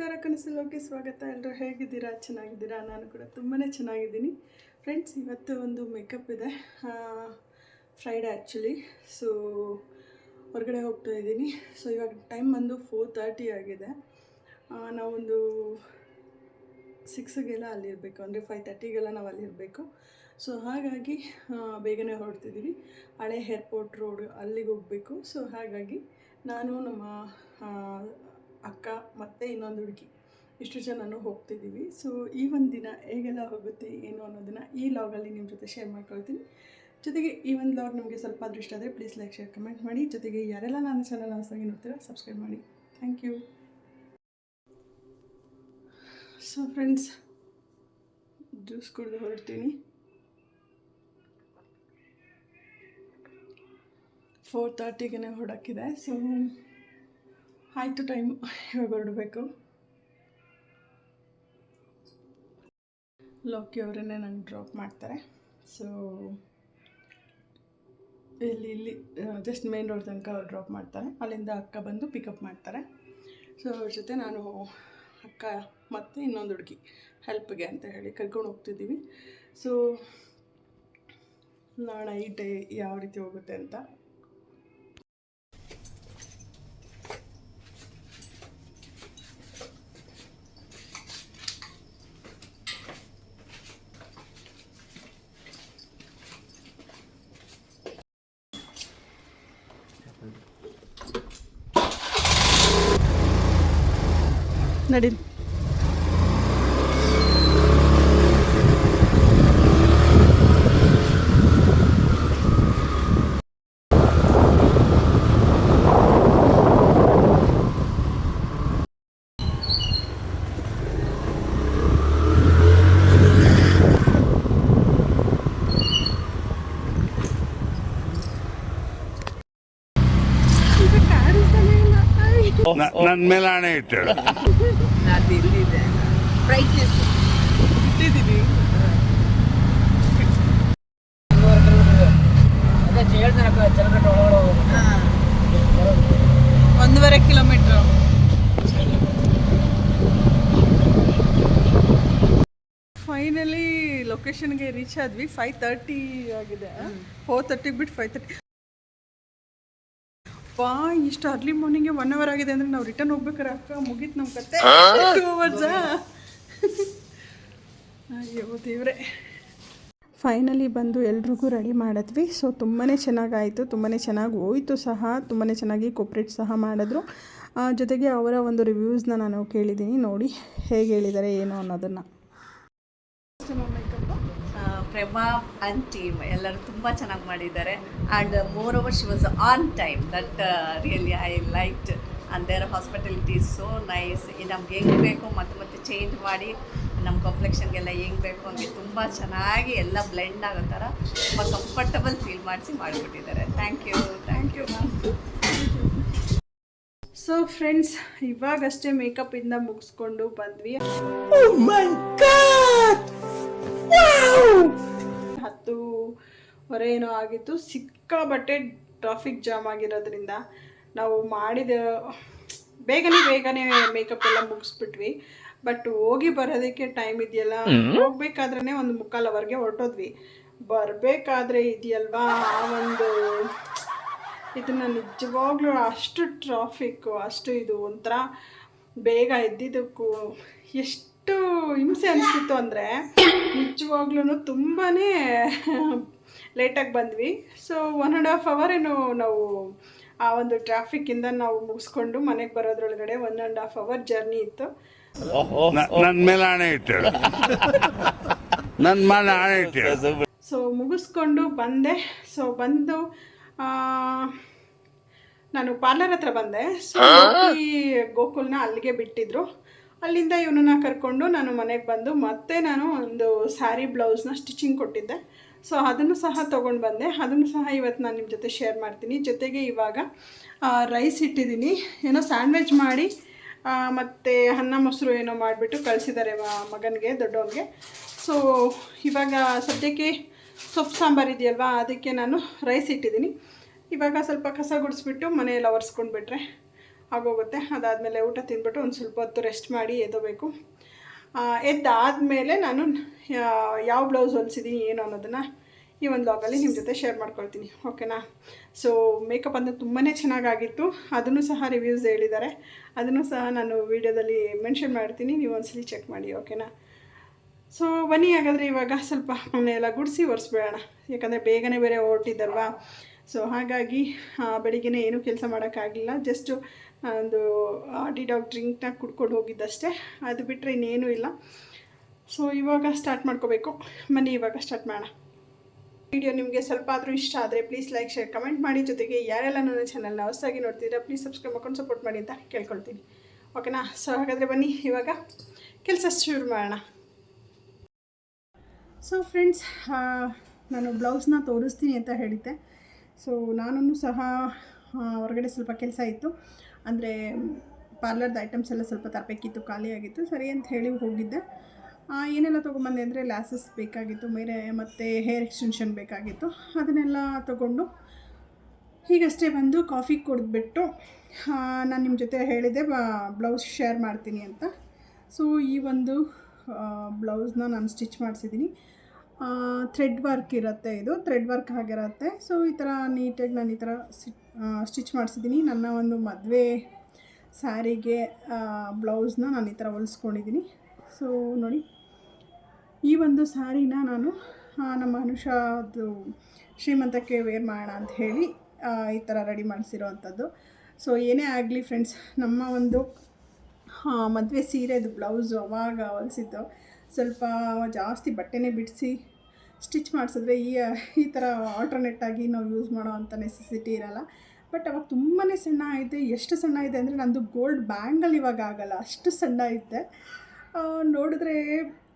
ನಮಸ್ಕಾರ ಕನಸಲೋಕೆ ಸ್ವಾಗತ. ಎಲ್ಲರೂ ಹೇಗಿದ್ದೀರಾ? ಚೆನ್ನಾಗಿದ್ದೀರಾ? ನಾನು ಕೂಡ ತುಂಬಾ ಚೆನ್ನಾಗಿದ್ದೀನಿ. ಫ್ರೆಂಡ್ಸ್ ಇವತ್ತು ಒಂದು ಮೇಕಪ್ ಇದೆ. ಫ್ರೈಡೇ ಆ್ಯಕ್ಚುಲಿ ಸೊ ಹೊರಗಡೆ ಹೋಗ್ತಾ ಇದ್ದೀನಿ. ಸೊ ಇವಾಗ ಟೈಮ್ ಬಂದು ಫೋರ್ ತರ್ಟಿ ಆಗಿದೆ. ನಾವೊಂದು ಸಿಕ್ಸ್ಗೆಲ್ಲ ಅಲ್ಲಿರಬೇಕು. ಅಂದರೆ ಫೈವ್ ತರ್ಟಿಗೆಲ್ಲ ನಾವು ಅಲ್ಲಿರಬೇಕು. ಸೊ ಹಾಗಾಗಿ ಬೇಗನೆ ಹೊರಡ್ತಿದ್ದೀವಿ ಹಳೆ ಏರ್ಪೋರ್ಟ್ ರೋಡ್ ಅಲ್ಲಿಗೆ ಹೋಗಬೇಕು. ಸೊ ಹಾಗಾಗಿ, ನಾನು ನಮ್ಮ ಅಕ್ಕ ಮತ್ತು ಇನ್ನೊಂದು ಹುಡುಗಿ. ಇಷ್ಟು ಜನನೂ ಹೋಗ್ತಿದ್ದೀವಿ. ಸೊ ಈ ಒಂದು ದಿನ ಹೇಗೆಲ್ಲ ಹೋಗುತ್ತೆ, ಏನು ಅನ್ನೋದನ್ನು ಈ ಲಾಗಲ್ಲಿ ನಿಮ್ಮ ಜೊತೆ ಶೇರ್ ಮಾಡ್ಕೊಳ್ತೀನಿ. ಜೊತೆಗೆ ಈ ಒಂದು ಲಾಗ್ ನಿಮಗೆ ಸ್ವಲ್ಪ ಅದೃಷ್ಟ ಆದರೆ ಪ್ಲೀಸ್ ಲೈಕ್ ಶೇರ್ ಕಮೆಂಟ್ ಮಾಡಿ. ಜೊತೆಗೆ ಯಾರೆಲ್ಲ ನನ್ನ ಚಾನಲ್ ಹೊಸದಾಗಿ ನೋಡ್ತೀರಾ ಸಬ್ಸ್ಕ್ರೈಬ್ ಮಾಡಿ. Thank you so friends juice ಕುಡಿದು ಹೊರಡ್ತೀನಿ. ಫೋರ್ ತರ್ಟಿಗೆ ಹೊಡಕ್ಕಿದೆ. ಸೊ ಆಯಿತು ಟೈಮ್ ಇವಾಗ ಹೊರಡಬೇಕು. ಲೋಕಿ ಅವರನ್ನೇ ನಂಗೆ ಡ್ರಾಪ್ ಮಾಡ್ತಾರೆ. ಸೊ ಇಲ್ಲಿ ಇಲ್ಲಿ ಜಸ್ಟ್ ಮೇನ್ ರೋಡ್ ತನಕ ಅವ್ರು ಡ್ರಾಪ್ ಮಾಡ್ತಾರೆ. ಅಲ್ಲಿಂದ ಅಕ್ಕ ಬಂದು ಪಿಕಪ್ ಮಾಡ್ತಾರೆ. ಸೊ ಅವ್ರ ಜೊತೆ ನಾನು ಅಕ್ಕ ಮತ್ತು ಇನ್ನೊಂದು ಹುಡುಗಿ ಹೆಲ್ಪ್ಗೆ ಅಂತ ಹೇಳಿ ಕರ್ಕೊಂಡು ಹೋಗ್ತಿದ್ದೀವಿ. ಸೊ ನಾಳೆ ಈ ಯಾವ ರೀತಿ ಹೋಗುತ್ತೆ ಅಂತ നടീൻ. ನ- ನನ್ ಮೇಲೆ ಹಣೆ ಇಟ್ಟು ಒಂದೂವರೆ ಕಿಲೋಮೀಟರ್. ಫೈನಲಿ ಲೊಕೇಶನ್ಗೆ ರೀಚ್ ಆದ್ವಿ. ಫೈವ್ ತರ್ಟಿ ಆಗಿದೆ. ಫೋರ್ ತರ್ಟಿಗೆ ಬಿಟ್ಟು ಫೈವ್ ತರ್ಟಿ ಪಾ ಇಷ್ಟು ಅರ್ಲಿ ಮಾರ್ನಿಂಗ್ಗೆ ಒನ್ ಅವರ್ ಆಗಿದೆ ಅಂದ್ರೆ ನಾವು ರಿಟರ್ನ್ ಹೋಗ್ಬೇಕಾರೆ ಅಕ್ಕ ಮುಗೀತು ನಮ್ಮ ಕತೆ. ಟೂ ಅವರ್ಸ್ ಅಯ್ಯೋ ದೇವ್ರೆ. ಫೈನಲಿ ಬಂದು ಎಲ್ರಿಗೂ ರೆಡಿ ಮಾಡಿದ್ವಿ. ಸೊ ತುಂಬಾ ಚೆನ್ನಾಗಾಯಿತು ತುಂಬಾ ಚೆನ್ನಾಗಿ ಹೋಯಿತು ಸಹ ತುಂಬಾ ಚೆನ್ನಾಗಿ ಕೋಪ್ರೇಟ್ ಸಹ ಮಾಡಿದ್ರು. ಜೊತೆಗೆ ಅವರ ಒಂದು ರಿವ್ಯೂಸ್ನ ನಾನು ಕೇಳಿದ್ದೀನಿ ನೋಡಿ ಹೇಗೆ ಹೇಳಿದ್ದಾರೆ ಏನು ಅನ್ನೋದನ್ನು. ಪ್ರೇಮಾ ಆ್ಯಂಡ್ ಟೀಮ್ ಎಲ್ಲರೂ ತುಂಬ ಚೆನ್ನಾಗಿ ಮಾಡಿದ್ದಾರೆ. And moreover she was on time that really I liked and their hospitality so nice ನಮ್ಗೆ ಹೆಂಗೆ ಬೇಕು ಮತ್ತೆ ಮತ್ತೆ ಚೇಂಜ್ ಮಾಡಿ ನಮ್ಮ ಕಾಂಪ್ಲೆಕ್ಷನ್ಗೆಲ್ಲ ಹೆಂಗೆ ಬೇಕು ಹಂಗೆ ತುಂಬ ಚೆನ್ನಾಗಿ ಎಲ್ಲ ಬ್ಲೆಂಡ್ ಆಗೋ ಥರ ತುಂಬ ಕಂಫರ್ಟಬಲ್ ಫೀಲ್ ಮಾಡಿಸಿ ಮಾಡಿಬಿಟ್ಟಿದ್ದಾರೆ thank you thank you ma'am so friends ಇವಾಗಷ್ಟೇ makeup ಇಂದ ಮುಗಿಸ್ಕೊಂಡು ಬಂದ್ವಿ. ಹತ್ತುವರೆ ಏನೋ ಆಗಿತ್ತು. ಸಿಕ್ಕಾಬಟ್ಟೆ ಟ್ರಾಫಿಕ್ ಜಾಮ್ ಆಗಿರೋದ್ರಿಂದ ನಾವು ಮಾಡಿದ ಬೇಗನೆ ಬೇಗನೆ ಮೇಕಪ್ ಎಲ್ಲ ಮುಗಿಸ್ಬಿಟ್ವಿ. ಬಟ್ ಹೋಗಿ ಬರೋದಕ್ಕೆ ಟೈಮ್ ಇದೆಯಲ್ಲ? ಹೋಗ್ಬೇಕಾದ್ರೆ ಒಂದು ಮುಕ್ಕಾಲು ಅವರ್ಗೆ ಹೊರಟೋದ್ವಿ. ಬರಬೇಕಾದ್ರೆ ಇದೆಯಲ್ವಾ ಆ ಒಂದು ಇದನ್ನು ನಿಜವಾಗ್ಲೂ ಅಷ್ಟು ಟ್ರಾಫಿಕ್ಕು ಅಷ್ಟು ಇದು ಒಂಥರ ಬೇಗ ಎದ್ದಿದ್ದಕ್ಕೂ ಎಷ್ಟು ಹಿಂಸೆ ಅನಿಸ್ತಿತ್ತು ಅಂದರೆ ನಿಜವಾಗ್ಲೂ ತುಂಬಾ ಲೇಟಾಗಿ ಬಂದ್ವಿ. So one and half hour ಏನು ನಾವು ಆ ಒಂದು ಟ್ರಾಫಿಕ್ಕಿಂದ ನಾವು ಮುಗಿಸ್ಕೊಂಡು ಮನೆಗೆ ಬರೋದ್ರೊಳಗಡೆ one and half hour journey ಇತ್ತು. ನನ್ನ ನನ್ ಮೇಲೆ ಆಣೆ ಇಟ್ಟಳು ನನ್ನ ಮೇಲೆ ಹಣೆ ಇಟ್ಟಳು ಸೊ ಮುಗಿಸ್ಕೊಂಡು ಬಂದೆ. ಸೊ ಬಂದು ನಾನು ಪಾರ್ಲರ್ ಹತ್ರ ಬಂದೆ. ಸೊ ಈ ಗೋಕುಲ್ನ ಅಲ್ಲಿಗೆ ಬಿಟ್ಟಿದ್ರು. ಅಲ್ಲಿಂದ ಇವನನ್ನ ಕರ್ಕೊಂಡು ನಾನು ಮನೆಗೆ ಬಂದು ಮತ್ತೆ ನಾನು ಒಂದು ಸ್ಯಾರಿ ಬ್ಲೌಸ್ನ ಸ್ಟಿಚಿಂಗ್ ಕೊಟ್ಟಿದ್ದೆ. ಸೊ, ಅದನ್ನು ಸಹ ತೊಗೊಂಡು ಬಂದೆ. ಅದನ್ನು ಸಹ ಇವತ್ತು ನಾನು ನಿಮ್ಮ ಜೊತೆ ಶೇರ್ ಮಾಡ್ತೀನಿ. ಜೊತೆಗೆ ಇವಾಗ ರೈಸ್ ಇಟ್ಟಿದ್ದೀನಿ. ಏನೋ ಸ್ಯಾಂಡ್ವಿಚ್ ಮಾಡಿ ಮತ್ತು ಅನ್ನ ಮೊಸರು ಏನೋ ಮಾಡಿಬಿಟ್ಟು ಕಳಿಸಿದ್ದಾರೆ ಮಗನಿಗೆ, ದೊಡ್ಡವನಿಗೆ. ಸೊ, ಇವಾಗ ಸದ್ಯಕ್ಕೆ ಸೊಪ್ಪು ಸಾಂಬಾರು ಇದೆಯಲ್ವಾ, ಅದಕ್ಕೆ ನಾನು ರೈಸ್ ಇಟ್ಟಿದ್ದೀನಿ. ಇವಾಗ ಸ್ವಲ್ಪ ಕಸ ಗುಡಿಸ್ಬಿಟ್ಟು ಮನೆಯಲ್ಲಿ ಒರೆಸ್ಕೊಂಡು ಬಿಟ್ರೆ ಆಗೋಗುತ್ತೆ. ಅದಾದಮೇಲೆ ಊಟ ತಿಂದ್ಬಿಟ್ಟು ಒಂದು ಸ್ವಲ್ಪ ಹೊತ್ತು ರೆಸ್ಟ್ ಮಾಡಿ ಎದ್ದೋಬೇಕು ಎದ್ದಾದಮೇಲೆ ನಾನು ಯಾವ ಬ್ಲೌಸ್ ಹೊಲಿಸಿದ್ದೀನಿ ಏನು ಅನ್ನೋದನ್ನು ಈ ಒಂದು ಲಾಗಲ್ಲಿ ನಿಮ್ಮ ಜೊತೆ ಶೇರ್ ಮಾಡ್ಕೊಳ್ತೀನಿ. ಓಕೆನಾ ಸೊ ಮೇಕಪ್ ಅಂದರೆ ತುಂಬಾ ಚೆನ್ನಾಗಾಗಿತ್ತು. ಅದನ್ನು ಸಹ ರಿವ್ಯೂಸ್ ಹೇಳಿದ್ದಾರೆ. ಅದನ್ನು ಸಹ ನಾನು ವೀಡಿಯೋದಲ್ಲಿ ಮೆನ್ಷನ್ ಮಾಡ್ತೀನಿ. ನೀವು ಒಂದ್ಸಲಿ ಚೆಕ್ ಮಾಡಿ ಓಕೆನಾ ಸೊ ಬನ್ನಿ ಹಾಗಾದರೆ ಇವಾಗ ಸ್ವಲ್ಪ ಮನೆಯೆಲ್ಲ ಗುಡಿಸಿ ಒರೆಸ್ಬೇಡೋಣ. ಯಾಕಂದರೆ ಬೇಗನೆ ಬೇರೆ ಹೊರಟಿದ್ದಲ್ವಾ? ಸೊ ಹಾಗಾಗಿ ಬೆಳಿಗ್ಗೆ ಏನೂ ಕೆಲಸ ಮಾಡೋಕ್ಕಾಗಲಿಲ್ಲ. ಜಸ್ಟು ಒಂದು ಡಿ ಡಾಗ್ ಡ್ರಿಂಕ್ನ ಕುಡ್ಕೊಂಡು ಹೋಗಿದ್ದಷ್ಟೇ. ಅದು ಬಿಟ್ಟರೆ ಇನ್ನೇನೂ ಇಲ್ಲ. ಸೊ ಇವಾಗ ಸ್ಟಾರ್ಟ್ ಮಾಡ್ಕೋಬೇಕು. ಮನೆ ಇವಾಗ ಸ್ಟಾರ್ಟ್ ಮಾಡೋಣ. ವಿಡಿಯೋ ನಿಮಗೆ ಸ್ವಲ್ಪ ಆದರೂ ಇಷ್ಟ ಆದರೆ ಪ್ಲೀಸ್ ಲೈಕ್ ಶೇರ್ ಕಮೆಂಟ್ ಮಾಡಿ. ಜೊತೆಗೆ ಯಾರೆಲ್ಲ ನನ್ನ ಚಾನಲ್ನ ಹೊಸದಾಗಿ ನೋಡ್ತಿದ್ದೀರಾ ಪ್ಲೀಸ್ ಸಬ್ಸ್ಕ್ರೈಬ್ ಮಾಡ್ಕೊಂಡು ಸಪೋರ್ಟ್ ಮಾಡಿ ಅಂತ ಕೇಳ್ಕೊಳ್ತೀನಿ. ಓಕೆನಾ ಸೊ ಹಾಗಾದರೆ ಬನ್ನಿ, ಇವಾಗ ಕೆಲಸ ಶುರು ಮಾಡೋಣ. ಸೊ ಫ್ರೆಂಡ್ಸ್ ನಾನು ಬ್ಲೌಸ್ನ ತೋರಿಸ್ತೀನಿ ಅಂತ ಹೇಳಿದ್ದೆ. ಸೊ ನಾನು ಸಹ ಹೊರಗಡೆ ಸ್ವಲ್ಪ ಕೆಲಸ ಇತ್ತು. ಅಂದರೆ ಪಾರ್ಲರ್ದು ಐಟಮ್ಸ್ ಎಲ್ಲ ಸ್ವಲ್ಪ ತರಬೇಕಿತ್ತು ಖಾಲಿಯಾಗಿತ್ತು ಸರಿ ಅಂತ ಹೇಳಿ ಹೋಗಿದ್ದೆ. ಏನೆಲ್ಲ ತೊಗೊಂಬಂದೆ ಅಂದರೆ ಲ್ಯಾಸಸ್ ಬೇಕಾಗಿತ್ತು ಮೇರೆ ಮತ್ತು ಹೇರ್ ಎಕ್ಸ್ಟೆನ್ಷನ್ ಬೇಕಾಗಿತ್ತು. ಅದನ್ನೆಲ್ಲ ತೊಗೊಂಡು ಹೀಗಷ್ಟೇ ಬಂದು ಕಾಫಿ ಕುಡಿದ್ಬಿಟ್ಟು ನಾನು ನಿಮ್ಮ ಜೊತೆ ಹೇಳಿದೆ ಬ್ಲೌಸ್ ಶೇರ್ ಮಾಡ್ತೀನಿ ಅಂತ. ಸೊ ಈ ಒಂದು ಬ್ಲೌಸ್ನ ನಾನು ಸ್ಟಿಚ್ ಮಾಡಿಸಿದ್ದೀನಿ. ಥ್ರೆಡ್ ವರ್ಕ್ ಇರುತ್ತೆ ಇದು ಥ್ರೆಡ್ ವರ್ಕ್ ಆಗಿರುತ್ತೆ. ಸೊ ಈ ಥರ ನೀಟಾಗಿ ನಾನು ಈ ಥರ ಸ್ಟಿಚ್ ಮಾಡಿಸಿದ್ದೀನಿ ನನ್ನ ಒಂದು ಮದುವೆ ಸ್ಯಾರಿಗೆ ಬ್ಲೌಸ್ನ ನಾನು ಈ ಥರ ಹೊಲಿಸ್ಕೊಂಡಿದ್ದೀನಿ ಸೊ ನೋಡಿ, ಈ ಒಂದು ಸ್ಯಾರಿನ ನಾನು ನಮ್ಮ ಅನುಷಾದು ಶ್ರೀಮಂತಕ್ಕೆ ವೇರ್ ಮಾಡೋಣ ಅಂತ ಹೇಳಿ ಈ ಥರ ರೆಡಿ ಮಾಡಿಸಿರೋ ಅಂಥದ್ದು ಸೊ ಏನೇ ಆಗಲಿ ಫ್ರೆಂಡ್ಸ್ ನಮ್ಮ ಒಂದು ಮದುವೆ ಸೀರೆದು ಬ್ಲೌಸು ಅವಾಗ ಹೊಲಿಸಿದ್ದು. ಸ್ವಲ್ಪ ಜಾಸ್ತಿ ಬಟ್ಟೆನೇ ಬಿಡಿಸಿ ಸ್ಟಿಚ್ ಮಾಡಿಸಿದ್ರೆ ಈ ಈ ಥರ ಆಲ್ಟರ್ನೇಟಾಗಿ ನಾವು ಯೂಸ್ ಮಾಡೋ ಅಂಥ ನೆಸೆಸಿಟಿ ಇರಲ್ಲ. ಬಟ್ ಅವಾಗ ತುಂಬಾ ಸಣ್ಣ ಐತೆ ಎಷ್ಟು ಸಣ್ಣ ಇದೆ ಅಂದರೆ ನಂದು ಗೋಲ್ಡ್ ಬ್ಯಾಂಗಲ್ ಇವಾಗ ಆಗಲ್ಲ. ಅಷ್ಟು ಸಣ್ಣ ಐತೆ ನೋಡಿದ್ರೆ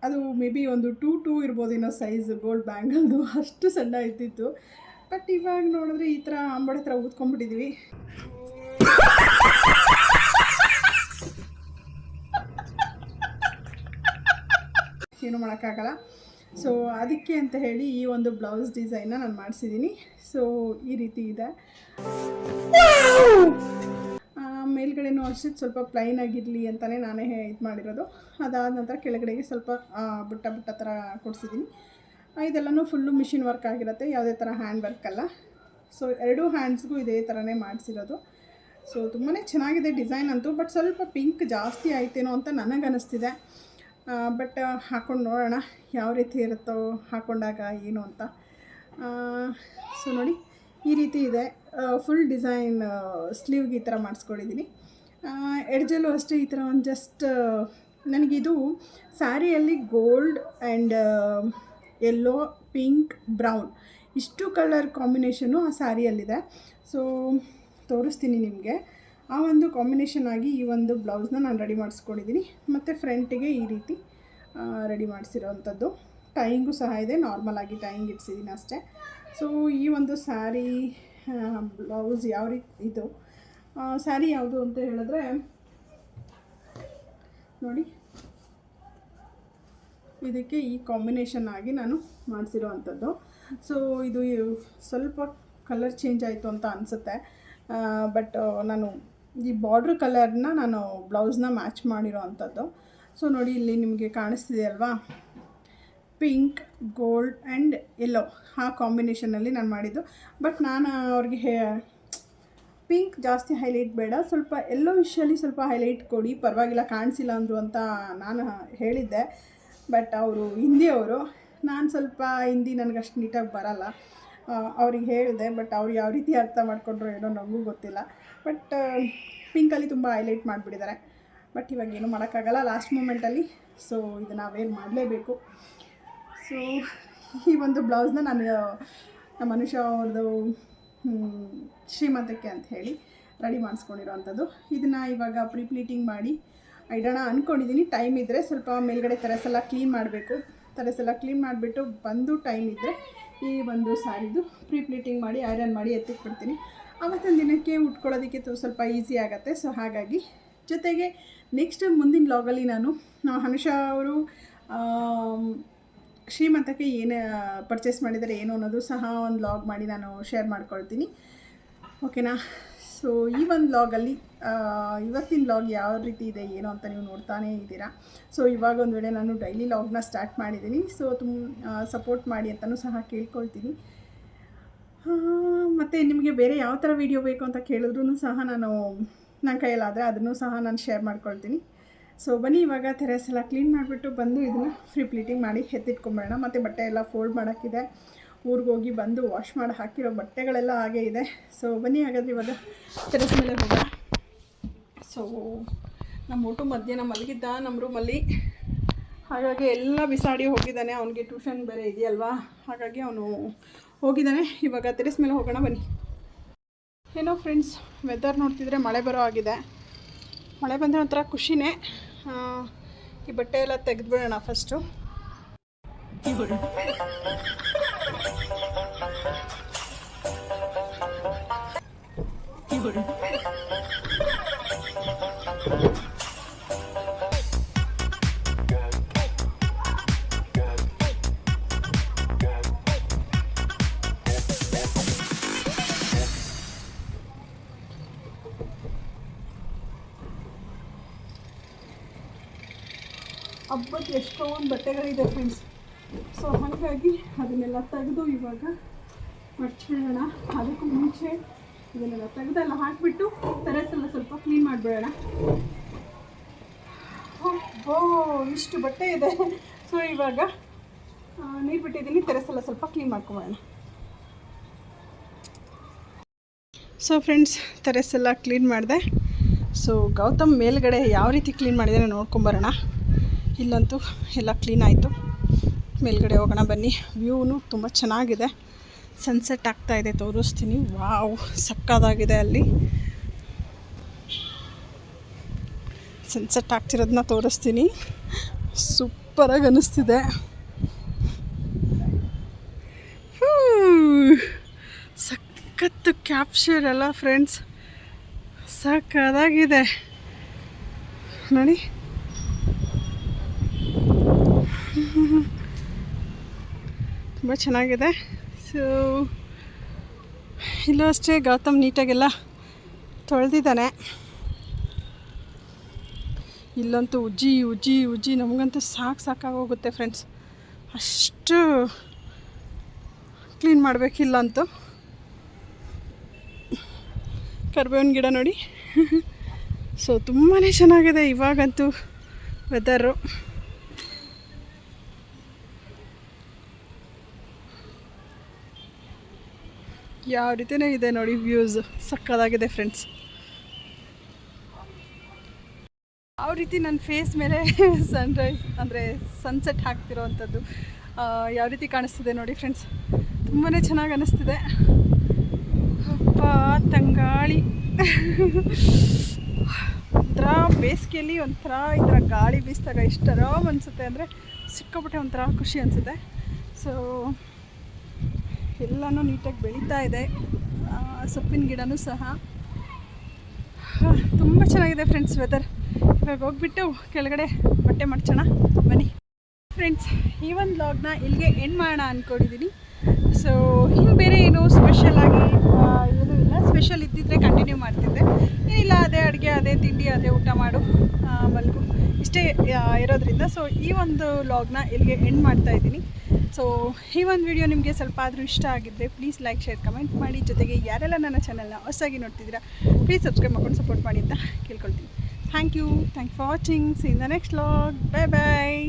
ಅದು ಮೇ ಬಿ ಒಂದು ಟೂ ಟೂ ಇರ್ಬೋದು ಏನೋ ಸೈಜ್ ಗೋಲ್ಡ್ ಬ್ಯಾಂಗಲ್ದು ಅಷ್ಟು ಸಣ್ಣ ಇದ್ದಿತ್ತು. ಬಟ್ ಇವಾಗ ನೋಡಿದ್ರೆ ಈ ಥರ ಅಂಬಡ ಹತ್ರ ಊದ್ಕೊಂಡ್ಬಿಟ್ಟಿದ್ವಿ. ಏನು ಮಾಡೋಕ್ಕಾಗಲ್ಲ. ಸೊ ಅದಕ್ಕೆ ಅಂತ ಹೇಳಿ ಈ ಒಂದು ಬ್ಲೌಸ್ ಡಿಸೈನ್ ನಾನು ಮಾಡಿಸಿದ್ದೀನಿ ಸೊ ಈ ರೀತಿ ಇದೆ. ಮೇಲ್ಗಡೆನೂ ಅಷ್ಟೇ ಸ್ವಲ್ಪ ಪ್ಲೈನ್ ಆಗಿರಲಿ ಅಂತಲೇ ನಾನೇ ಇದು ಮಾಡಿರೋದು. ಅದಾದ ನಂತರ ಕೆಳಗಡೆಗೆ ಸ್ವಲ್ಪ ಬುಟ್ಟ ಬುಟ್ಟ ಥರ ಕೊಡಿಸಿದ್ದೀನಿ ಇದೆಲ್ಲನೂ ಫುಲ್ಲು ಮಿಷಿನ್ ವರ್ಕ್ ಆಗಿರುತ್ತೆ. ಯಾವುದೇ ಥರ ಹ್ಯಾಂಡ್ ವರ್ಕ್ ಅಲ್ಲ. ಸೊ ಎರಡೂ ಹ್ಯಾಂಡ್ಸ್ಗೂ ಇದೇ ಥರನೇ ಮಾಡಿಸಿರೋದು. ಸೊ ತುಂಬಾ ಚೆನ್ನಾಗಿದೆ ಡಿಸೈನ್ ಅಂತೂ, ಬಟ್ ಸ್ವಲ್ಪ ಪಿಂಕ್ ಜಾಸ್ತಿ ಆಯ್ತೇನೋ ಅಂತ ನನಗೆ ಅನ್ನಿಸ್ತಿದೆ ಬಟ್ ಹಾಕ್ಕೊಂಡು ನೋಡೋಣ ಯಾವ ರೀತಿ ಇರುತ್ತೋ, ಹಾಕೊಂಡಾಗ ಏನು ಅಂತ. ಸೊ ನೋಡಿ, ಈ ರೀತಿ ಇದೆ. ಫುಲ್ ಡಿಸೈನ್ ಸ್ಲೀವ್ಗೆ ಈ ಥರ ಮಾಡಿಸ್ಕೊಂಡಿದ್ದೀನಿ ಎಡ್ಜಲ್ಲೂ ಅಷ್ಟೇ ಈ ಥರ ಒಂದು ಜಸ್ಟ್ ನನಗಿದು ಸ್ಯಾರಿಯಲ್ಲಿ gold and yellow pink brown ಇಷ್ಟು ಕಲರ್ ಕಾಂಬಿನೇಷನು ಆ ಸ್ಯಾರಿಯಲ್ಲಿದೆ. ಸೊ ತೋರಿಸ್ತೀನಿ ನಿಮಗೆ. ಆ ಒಂದು ಕಾಂಬಿನೇಷನ್ ಆಗಿ ಈ ಒಂದು ಬ್ಲೌಸ್ನ ನಾನು ರೆಡಿ ಮಾಡಿಸ್ಕೊಂಡಿದ್ದೀನಿ ಮತ್ತು ಫ್ರಂಟಿಗೆ ಈ ರೀತಿ ರೆಡಿ ಮಾಡಿಸಿರೋವಂಥದ್ದು ಟೈಯಿಂಗು ಸಹ ಇದೆ ನಾರ್ಮಲ್ ಆಗಿ ಟೈಯಿಂಗ್ ಇಟ್ಸಿದ್ದೀನಿ ಅಷ್ಟೇ. ಸೊ ಈ ಒಂದು ಸ್ಯಾರಿ ಬ್ಲೌಸ್ ಯಾವ ರೀತಿ ಇದು ಸ್ಯಾರಿ ಯಾವುದು ಅಂತ ಹೇಳಿದ್ರೆ, ನೋಡಿ. ಇದಕ್ಕೆ ಈ ಕಾಂಬಿನೇಷನ್ ಆಗಿ ನಾನು ಮಾಡಿಸಿರೋ ಅಂಥದ್ದು ಸೊ ಇದು ಸ್ವಲ್ಪ ಕಲರ್ ಚೇಂಜ್ ಆಯಿತು ಅಂತ ಅನಿಸುತ್ತೆ. ಬಟ್ ನಾನು ಈ ಬಾರ್ಡ್ರ್ ಕಲರ್ನ ನಾನು ಬ್ಲೌಸ್ನ ಮ್ಯಾಚ್ ಮಾಡಿರೋ ಅಂಥದ್ದು ಸೊ ನೋಡಿ ಇಲ್ಲಿ ನಿಮಗೆ ಕಾಣಿಸ್ತಿದೆ ಅಲ್ವಾ? ಪಿಂಕ್ ಗೋಲ್ಡ್ ಆ್ಯಂಡ್ ಎಲ್ಲೋ ಆ ಕಾಂಬಿನೇಷನಲ್ಲಿ ನಾನು ಮಾಡಿದ್ದು. ಬಟ್ ನಾನು ಅವ್ರಿಗೆ ಹೇ ಪಿಂಕ್ ಜಾಸ್ತಿ ಹೈಲೈಟ್ ಬೇಡ. ಸ್ವಲ್ಪ ಎಲ್ಲೋ ವಿಷಯಲ್ಲಿ ಸ್ವಲ್ಪ ಹೈಲೈಟ್ ಕೊಡಿ. ಪರವಾಗಿಲ್ಲ ಕಾಣಿಸಿಲ್ಲ ಅಂದರು ಅಂತ ನಾನು ಹೇಳಿದ್ದೆ. ಬಟ್ ಅವರು ಹಿಂದಿಯವರು ನಾನು ಸ್ವಲ್ಪ ಹಿಂದಿ ನನಗೆ ಅಷ್ಟು ನೀಟಾಗಿ ಬರಲ್ಲ. ಅವ್ರಿಗೆ ಹೇಳಿದೆ. ಬಟ್ ಅವ್ರು ಯಾವ ರೀತಿ ಅರ್ಥ ಮಾಡ್ಕೊಂಡ್ರು ಏನೋ ನಮಗೂ ಗೊತ್ತಿಲ್ಲ. ಬಟ್ ಪಿಂಕಲ್ಲಿ ತುಂಬ ಹೈಲೈಟ್ ಮಾಡಿಬಿಟ್ಟಿದ್ದಾರೆ. ಬಟ್ ಇವಾಗ ಏನು ಮಾಡೋಕ್ಕಾಗಲ್ಲ ಲಾಸ್ಟ್ ಮೂಮೆಂಟಲ್ಲಿ ಸೊ ಇದನ್ನು ವೇರ್ ಮಾಡಲೇಬೇಕು. ಸೊ ಈ ಒಂದು ಬ್ಲೌಸ್ನ ನಾನು ನಮ್ಮ ಮನುಷ್ಯ ಅವ್ರದ್ದು ಶ್ರೀಮಂತಕ್ಕೆ ಅಂತ ಹೇಳಿ ರೆಡಿ ಮಾಡಿಸ್ಕೊಂಡಿರೋವಂಥದ್ದು. ಇದನ್ನು ಇವಾಗ ಪ್ರೀಪ್ಲೀಟಿಂಗ್ ಮಾಡಿ ಇಡೋಣ ಅಂದ್ಕೊಂಡಿದ್ದೀನಿ ಟೈಮ್ ಇದ್ದರೆ ಸ್ವಲ್ಪ ಮೇಲ್ಗಡೆ ತೆರೆಸೆಲ್ಲ ಕ್ಲೀನ್ ಮಾಡಬೇಕು. ತೆರೆಸೆಲ್ಲ ಕ್ಲೀನ್ ಮಾಡಿಬಿಟ್ಟು ಬಂದು ಟೈಮ್ ಇದ್ದರೆ ಈ ಒಂದು ಸಾರಿದು ಪ್ರೀಪ್ಲೀಟಿಂಗ್ ಮಾಡಿ ಐರನ್ ಮಾಡಿ ಎತ್ತಿಟ್ಬಿಡ್ತೀನಿ. ಆವತ್ತಿನ ದಿನಕ್ಕೆ ಉಟ್ಕೊಳ್ಳೋದಕ್ಕೆ ತು- ಸ್ವಲ್ಪ ಈಸಿ ಆಗುತ್ತೆ. ಸೊ ಹಾಗಾಗಿ ಜೊತೆಗೆ ನೆಕ್ಸ್ಟ್ ಮುಂದಿನ ಬ್ಲಾಗಲ್ಲಿ ನಾನು ಹನುಷ ಅವರು ಶ್ರೀಮಂತಕ್ಕೆ ಏನು ಪರ್ಚೇಸ್ ಮಾಡಿದರೆ ಏನು ಅನ್ನೋದು ಸಹ ಒಂದು ಲಾಗ್ ಮಾಡಿ ನಾನು ಶೇರ್ ಮಾಡ್ಕೊಳ್ತೀನಿ. ಓಕೆನಾ ಸೊ ಈ ಒಂದು ಬ್ಲಾಗಲ್ಲಿ ಇವತ್ತಿನ ಲಾಗ್ ಯಾವ ರೀತಿ ಇದೆ, ಏನು ಅಂತ ನೀವು ನೋಡ್ತಾನೇ ಇದ್ದೀರಾ? ಸೊ ಇವಾಗ ಒಂದು ವೇಳೆ ನಾನು ಡೈಲಿ ಲಾಗ್ನ ಸ್ಟಾರ್ಟ್ ಮಾಡಿದ್ದೀನಿ. ಸೊ ತುಂಬ ಸಪೋರ್ಟ್ ಮಾಡಿ ಅಂತಲೂ ಸಹ ಕೇಳ್ಕೊಳ್ತೀನಿ. ಮತ್ತು ನಿಮಗೆ ಬೇರೆ ಯಾವ ಥರ ವೀಡಿಯೋ ಬೇಕು ಅಂತ ಕೇಳಿದ್ರೂ ಸಹ ನಾನು ನನ್ನ ಕೈಯಲ್ಲಾದರೆ ಅದನ್ನು ಸಹ ನಾನು ಶೇರ್ ಮಾಡ್ಕೊಳ್ತೀನಿ. ಸೊ ಬನ್ನಿ ಇವಾಗ ತೆರೆಸ್ ಎಲ್ಲ ಕ್ಲೀನ್ ಮಾಡಿಬಿಟ್ಟು ಬಂದು ಇದನ್ನು ಫ್ರೀ ಪ್ಲೀಟಿಂಗ್ ಮಾಡಿ ಎತ್ತಿಟ್ಕೊಂಬೇಡ ಮತ್ತು ಬಟ್ಟೆ ಎಲ್ಲ ಫೋಲ್ಡ್ ಮಾಡೋಕ್ಕಿದೆ. ಊರಿಗೆ ಹೋಗಿ ಬಂದು ವಾಶ್ ಮಾಡಿ ಹಾಕಿರೋ ಬಟ್ಟೆಗಳೆಲ್ಲ ಹಾಗೆ ಇದೆ. ಸೊ ಬನ್ನಿ ಹಾಗಾದ್ರೆ ಇವಾಗ ತೆರೆಸ್ ಮೇಲೆ ಹೋಗೋಣ. ಸೊ ನಮ್ಮ ಊಟ ಮಧ್ಯಾಹ್ನ ಮಲಗಿದ್ದ ನಮ್ಮ ರೂಮಲ್ಲಿ ಹಾಗಾಗಿ ಎಲ್ಲ ಬಿಸಾಡಿ ಹೋಗಿದ್ದಾನೆ. ಅವನಿಗೆ ಟ್ಯೂಷನ್ ಬೇರೆ ಇದೆಯಲ್ವಾ? ಹಾಗಾಗಿ ಅವನು ಹೋಗಿದ್ದಾನೆ. ಇವಾಗ ತೆರೆಸ್ ಮೇಲೆ ಹೋಗೋಣ ಬನ್ನಿ. ಏನೋ ಫ್ರೆಂಡ್ಸ್ ವೆದರ್ ನೋಡ್ತಿದ್ರೆ ಮಳೆ ಬರೋ ಆಗಿದೆ ಮಳೆ ಬಂದರೆ ಒಂಥರ ಖುಷಿನೇ. ಈ ಬಟ್ಟೆ ಎಲ್ಲ ತೆಗೆದ್ಬಿಡೋಣ ಫಸ್ಟು ಹಬ್ಬಕ್ಕೆ ಎಷ್ಟೊಂದು ಬಟ್ಟೆಗಳಿದೆ ಫ್ರೆಂಡ್ಸ್ ಸೊ ಹಾಗಾಗಿ ಅದನ್ನೆಲ್ಲ ತೆಗೆದು ಇವಾಗ ಮಡ್ಚಿಬಿಡೋಣ. ಅದಕ್ಕೂ ಮುಂಚೆ ಇದನ್ನೆಲ್ಲ ತೆಗೆದೆಲ್ಲ ಹಾಕಿಬಿಟ್ಟು ತೆರೆಸೆಲ್ಲ ಸ್ವಲ್ಪ ಕ್ಲೀನ್ ಮಾಡಿಬಿಡೋಣ. ಓ ಇಷ್ಟು ಬಟ್ಟೆ ಇದೆ. ಸೊ ಇವಾಗ ನೀರು ಬಿಟ್ಟಿದ್ದೀನಿ. ತೆರೆಸೆಲ್ಲ ಸ್ವಲ್ಪ ಕ್ಲೀನ್ ಮಾಡ್ಕೊಬೋಣ ಸೊ ಫ್ರೆಂಡ್ಸ್ ತೆರೆಸೆಲ್ಲ ಕ್ಲೀನ್ ಮಾಡಿದೆ. ಸೊ ಗೌತಮ್ ಮೇಲ್ಗಡೆ ಯಾವ ರೀತಿ ಕ್ಲೀನ್ ಮಾಡಿದರೆ ನೋಡ್ಕೊಂಬರೋಣ ಇಲ್ಲಂತೂ ಎಲ್ಲ ಕ್ಲೀನ್ ಆಯಿತು. ಮೇಲ್ಗಡೆ ಹೋಗೋಣ ಬನ್ನಿ. ವ್ಯೂನು ತುಂಬ ಚೆನ್ನಾಗಿದೆ. ಸನ್ಸೆಟ್ ಆಗ್ತಾ ಇದೆ ತೋರಿಸ್ತೀನಿ. ವಾವ್, ಸಕ್ಕದಾಗಿದೆ ಅಲ್ಲಿ. ಸನ್ಸೆಟ್ ಆಗ್ತಿರೋದನ್ನ ತೋರಿಸ್ತೀನಿ. ಸೂಪರಾಗಿ ಅನ್ನಿಸ್ತಿದೆ ಸಖತ್ತು ಕ್ಯಾಪ್ಚರ್ ಅಲ್ಲ ಫ್ರೆಂಡ್ಸ್ ಸಕ್ಕದಾಗಿದೆ ನೋಡಿ. ತುಂಬ ಚೆನ್ನಾಗಿದೆ. ಸೊ ಇಲ್ಲೂ ಅಷ್ಟೇ ಗೌತಮ್ ನೀಟಾಗೆಲ್ಲ ತೊಳೆದಿದ್ದಾನೆ. ಇಲ್ಲಂತೂ ಉಜ್ಜಿ ಉಜ್ಜಿ ಉಜ್ಜಿ, ನಮಗಂತೂ ಸಾಕು ಸಾಕಾಗೋಗುತ್ತೆ ಫ್ರೆಂಡ್ಸ್ ಅಷ್ಟು ಕ್ಲೀನ್ ಮಾಡಬೇಕಿಲ್ಲಂತೂ ಕರ್ಬೇವಿನ ಗಿಡ ನೋಡಿ. ಸೊ ತುಂಬಾ ಚೆನ್ನಾಗಿದೆ ಇವಾಗಂತೂ ವೆದರು ಯಾವ ರೀತಿಯೇ ಇದೆ ನೋಡಿ ವ್ಯೂಸ್ ಸಕ್ಕದಾಗಿದೆ ಫ್ರೆಂಡ್ಸ್ ಯಾವ ರೀತಿ ನನ್ನ ಫೇಸ್ ಮೇಲೆ ಸನ್ರೈಸ್ ಅಂದರೆ ಸನ್ಸೆಟ್ ಹಾಕ್ತಿರೋ ಅಂಥದ್ದು ಯಾವ ರೀತಿ ಕಾಣಿಸ್ತಿದೆ ನೋಡಿ ಫ್ರೆಂಡ್ಸ್ ತುಂಬಾ ಚೆನ್ನಾಗಿ ಅನ್ನಿಸ್ತಿದೆ ಅಪ್ಪ, ತಂಗಾಳಿ. ಒಂಥರ ಬೇಸಿಗೆಯಲ್ಲಿ ಒಂಥರ ಈ ಥರ ಗಾಳಿ ಬೀಸಿದಾಗ ಎಷ್ಟು ಆರಾಮ್ ಅನಿಸುತ್ತೆ ಅಂದರೆ ಸಿಕ್ಕಾಪಟ್ಟೆ ಒಂಥರ ಖುಷಿ ಅನಿಸುತ್ತೆ. ಸೊ ಎಲ್ಲನೂ ನೀಟಾಗಿ ಬೆಳೀತಾ ಇದೆ. ಸೊಪ್ಪಿನ ಗಿಡನೂ ಸಹ. ತುಂಬ ಚೆನ್ನಾಗಿದೆ ಫ್ರೆಂಡ್ಸ್ ವೆದರ್ ಇವಾಗ ಹೋಗ್ಬಿಟ್ಟು ಕೆಳಗಡೆ ಬಟ್ಟೆ ಮಡ್ಚೋಣ ಬನ್ನಿ. ಫ್ರೆಂಡ್ಸ್ ಈ ಒಂದು ಲಾಗ್ನ ಇಲ್ಲಿಗೆ ಎಂಡ್ ಮಾಡೋಣ ಅಂದ್ಕೊಂಡಿದ್ದೀನಿ ಸೊ ಇನ್ನು ಬೇರೆ ಏನು ಸ್ಪೆಷಲ್ ಆಗಿ ಆ, ಏನೂ ಇಲ್ಲ. ಸ್ಪೆಷಲ್ ಇದ್ದಿದ್ರೆ ಕಂಟಿನ್ಯೂ ಮಾಡ್ತಿದ್ದೆ. ಏನಿಲ್ಲ ಅದೇ ಅಡುಗೆ ಅದೇ ತಿಂಡಿ ಅದೇ ಊಟ ಮಾಡು. ಮಲ್ಗು. ಇಷ್ಟೇ ಇರೋದ್ರಿಂದ. ಸೊ ಈ ಒಂದು ಲಾಗ್ನ ಇಲ್ಲಿಗೆ ಎಂಡ್ ಮಾಡ್ತಾ ಇದ್ದೀನಿ. ಸೊ, ಈ ಒಂದು ವಿಡಿಯೋ ನಿಮಗೆ ಸ್ವಲ್ಪ ಆದರೂ ಇಷ್ಟ ಆಗಿದ್ದರೆ ಪ್ಲೀಸ್ ಲೈಕ್ ಶೇರ್ ಕಮೆಂಟ್ ಮಾಡಿ. ಜೊತೆಗೆ ಯಾರೆಲ್ಲ ನನ್ನ ಚಾನಲ್ನ ಹೊಸಾಗಿ ನೋಡ್ತಿದ್ದೀರಾ ಪ್ಲೀಸ್ ಸಬ್ಸ್ಕ್ರೈಬ್ ಮಾಡ್ಕೊಂಡು ಸಪೋರ್ಟ್ ಮಾಡಿ ಅಂತ ಕೇಳ್ಕೊಳ್ತೀನಿ. Thank you thank for watching see in the next log bye bye